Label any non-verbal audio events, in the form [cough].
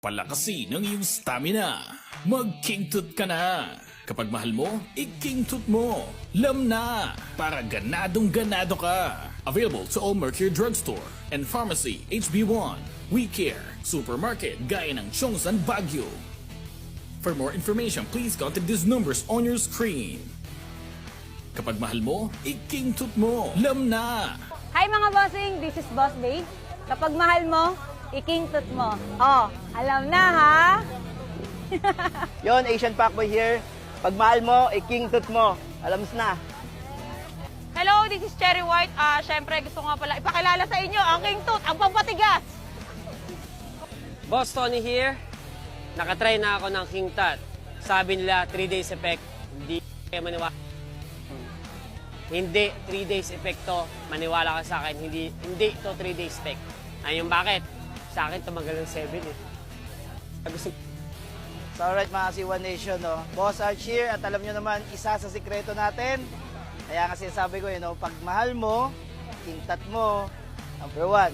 Palakasin ang iyong stamina. Mag-King Tut ka na. Kapag mahal mo, i-King Tut mo. Lam na. Para ganadong ganado ka. Available to all Mercury Drugstore and Pharmacy HB1. We Care. Supermarket gaya ng Chongsan Baguio. For more information, please contact these numbers on your screen. Kapag mahal mo, i-King Tut mo. Lam na. Hi mga bossing, this is Boss Babe. Kapag mahal mo, ikingtot mo. Oh, alam na ha? [laughs] Yon, Asian Packboy here. Pag mahal mo, i-king tooth mo. Alam mo na. Hello, this is Cherry White. Ah, syempre gusto ko nga pala ipakilala sa inyo ang King Tut, ang pampatigas. Boss Tony here. Nakatry na ako ng King Tut. Sabi nila 3 days effect. Hindi kayo maniwala. Hindi 3 days effect to. Maniwala ka sa akin. Hindi hindi to 3 days effect. Ayun bakit? Sa akin tumagal ng 7 eh. So alright mga si One Nation, no? Boss Arch here at alam nyo naman, isa sa sikreto natin. Kaya nga sinasabi ko, yun, no? pag mahal mo, king tat mo, number one.